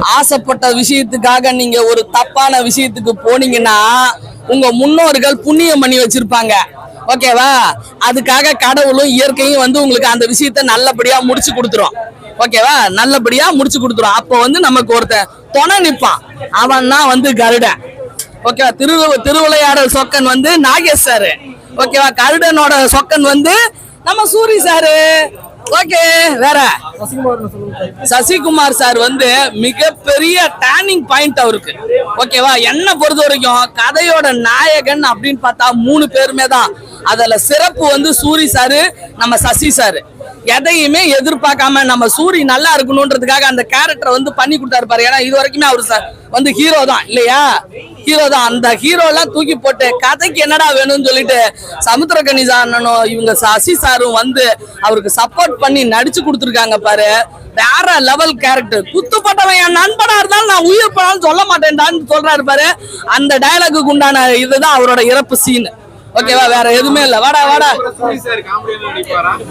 ஆசைப்பட்ட விஷயத்துக்காக நீங்க ஒரு தப்பான விஷயத்துக்கு போனீங்கன்னா உங்க முன்னோர்கள் புண்ணியம் பண்ணி வச்சிருப்பாங்க. ஓகேவா? அதுக்காக கடவுளும் இயற்கையும் வந்து உங்களுக்கு அந்த விஷயத்த நல்லபடியா முடிச்சு கொடுத்துரும். ஓகேவா? நல்லபடியா முடிச்சு கொடுத்துரும். அப்போ வந்து நமக்கு ஒருத்தன் துணை நிற்பான். அவன் தான் வந்து கருடன். ஓகேவா? திரு திருவிளையாடல் சொக்கன் வந்து நாகேஷ் சாரு. ஓகேவா? கருடனோட சொக்கன் வந்து நம்ம சூரி சாரு. ஓகே வேற. சசிகுமார் சார் வந்து மிகப்பெரிய டேர்னிங் பாயிண்ட் அவருக்கு. ஓகேவா என்ன பொறுத்த வரைக்கும் கதையோட நாயகன் அப்படின்னு பார்த்தா மூணு பேருமே தான். அதுல சிறப்பு வந்து சூரி சாரு நம்ம சசி சாரு. எதையுமே எதிர்பார்க்காம நம்ம சூரி நல்லா இருக்கணும்ன்றதுக்காக அந்த கேரக்டரை வந்து பண்ணி கொடுத்தாரு பாரு. ஏன்னா இது வரைக்குமே அவர் சார் வந்து ஹீரோ தான் இல்லையா? ஹீரோ தான். அந்த ஹீரோ எல்லாம் தூக்கி போட்டு கதைக்கு என்னடா வேணும்னு சொல்லிட்டு சமுத்திரகனி அண்ணனும் இவங்க சசி சாரும் வந்து அவருக்கு சப்போர்ட் பண்ணி நடிச்சு கொடுத்துருக்காங்க பாரு. வேற லெவல் கேரக்டர் குத்துப்பட்டவன் என் நண்பனா இருந்தாலும் நான் உயிர் போனாலும் சொல்ல மாட்டேன்டான்னு சொல்றாரு பாரு. அந்த டயலாக்கு உண்டான இதுதான் அவரோட இறப்பு சீன் ஓகேவா வேற எதுவுமே இல்ல. வாடா வாடா.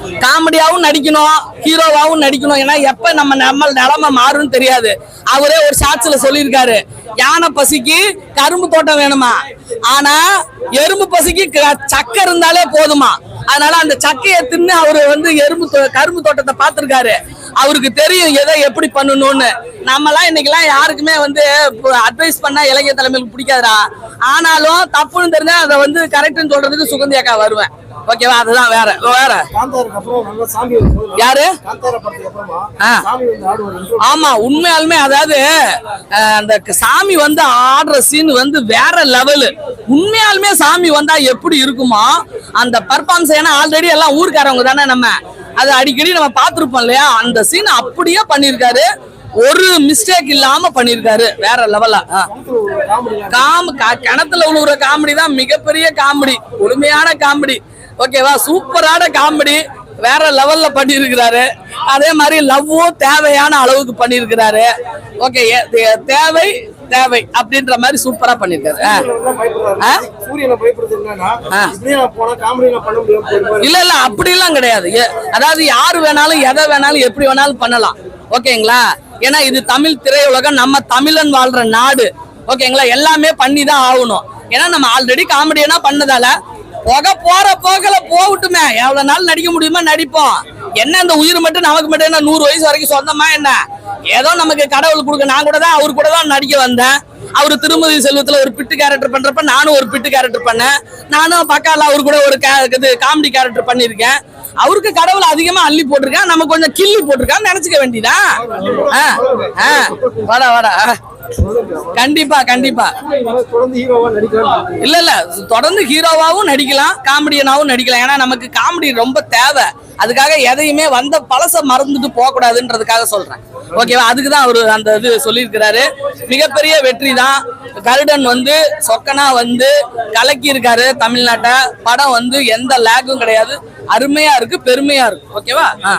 காமெடியாவும் நடிக்கணும் ஹீரோவாவும் நடிக்கணும். ஏன்னா எப்ப நம்ம நம்ம நிலைமை மாறும்னு தெரியாது. அவரே ஒரு ஷாட்ஸ்ல சொல்லியிருக்காரு. யானை பசிக்கு கரும்பு தோட்டம் வேணுமா? ஆனா எறும்பு பசிக்கு க- சக்கை இருந்தாலே போதுமா? அதனால அந்த சக்கையை தின்னு அவரு வந்து எறும்பு தோ- கரும்பு தோட்டத்தை பார்த்திருக்காரு. அவருக்கு தெரியும் எதை எப்படி பண்ணணும்னு. நம்மலாம் இன்னைக்கெல்லாம் யாருக்குமே வந்து அட்வைஸ் பண்ணா இலக்கிய தலைமைக்கு பிடிக்காதா ஆனாலும் தப்புன்னு தெரிஞ்சா அதை வந்து கரெக்ட்னு சொல்றதுக்கு சுகந்தி அக்கா வருவேன். ஓகேவா? அதுதான் வேற. வேற. யாரு? ஆமா உண்மையாலுமே அதாவது அந்த சாமி வந்து ஆடுற சீன் வந்து வேற லெவலு உண்மையாலுமே சாமி வந்தா எப்படி இருக்குமோ அந்த பர்ஃபார்மன்ஸ் ஏன்னா ஆல்ரெடி எல்லாம் ஊருக்காரவங்க தானே நம்ம. அது அடிக்கடி நம்ம பார்த்திருப்போம் இல்லையா? அந்த சீன் அப்படியே பண்ணியிருக்காரு. ஒரு மிஸ்டேக் இல்லாம பண்ணியிருக்காரு வேற லெவலா காம் கிணத்துல உழுவுற காமெடி தான் மிகப்பெரிய காமெடி கொடுமையான காமெடி ஓகேவா சூப்பரான காமெடி வேற லெவல்ல பண்ணியிருக்கிறாரு அதே மாதிரி லவ்வும் தேவையான அளவுக்கு பண்ணியிருக்கிறாரு ஓகே தேவை தேவை அப்படின்ற மாதிரி சூப்பரா பண்ணியிருக்காரு ஆ. ஆ? சூரியனை பயப்படுறது என்னன்னா ஆ. இப்படியே நான் போனா காமெடி நான் பண்ண முடியாம போயிருப்பாரு இல்ல இல்ல அப்படிலாம் கிடையாது. எ- அதாவது யாரு வேணாலும் எதை வேணாலும் எப்படி வேணாலும் பண்ணலாம். ஓகேங்களா ஏன்னா இது தமிழ் திரையுலகம் நம்ம தமிழன் வாழ்ற நாடு. ஓகேங்களா எல்லாமே பண்ணி தான் ஆகணும். ஏன்னா நம்ம ஆல்ரெடி காமெடியனா பண்ணதால புகை போற போகல போகட்டுமே. எவ்வளவு நாள் நடிக்க முடியுமா நடிப்போம். என்ன இந்த உயிர் மட்டும் நமக்கு மட்டும் என்ன? நூறு வயசு வரைக்கும் சொந்தமா என்ன? ஏதோ நமக்கு கடவுள் கொடுக்க நான் கூட தான் அவர் கூட தான் நடிக்க வந்தேன். அவர் திருமதி செல்வத்தில் ஒரு பிட்டு கேரக்டர் பண்ணுறப்ப நானும் ஒரு பிட்டு கேரக்டர் பண்ணேன். நானும் பக்கால அவர் கூட ஒரு கே- இது காமெடி கேரக்டர் பண்ணியிருக்கேன். அவருக்கு கடவுள் அதிகமா அள்ளி போட்டிருக்கேன். நம்ம கொஞ்சம் கிள்ளி போட்டிருக்கான்னு நினைச்சுக்க வேண்டியதான் ஆ, ஆ, வாடா வாடா. கண்டிப்பா கண்டிப்பா. இல்ல இல்ல. தொடர்ந்து ஹீரோவாவும் நடிக்கலாம் காமெடியனாவும் நடிக்கலாம். ஏன்னா நமக்கு காமெடி ரொம்ப தேவை. அதுக்காக எதையுமே வந்த பழச மறந்துட்டு போக கூடாதுன்றதுக்காக சொல்றேன். ஓகேவா அதுக்கு தான் அவர் அந்த இது சொல்லியிருக்கிறாரு. மிகப்பெரிய வெற்றி தான் கருடன் வந்து சொக்கனா வந்து கலக்கி இருக்காரு தமிழ்நாட்டை. படம் வந்து எந்த லேக்கும் கிடையாது. அருமையா இருக்கு பெருமையா இருக்கு. ஓகேவா ஆ.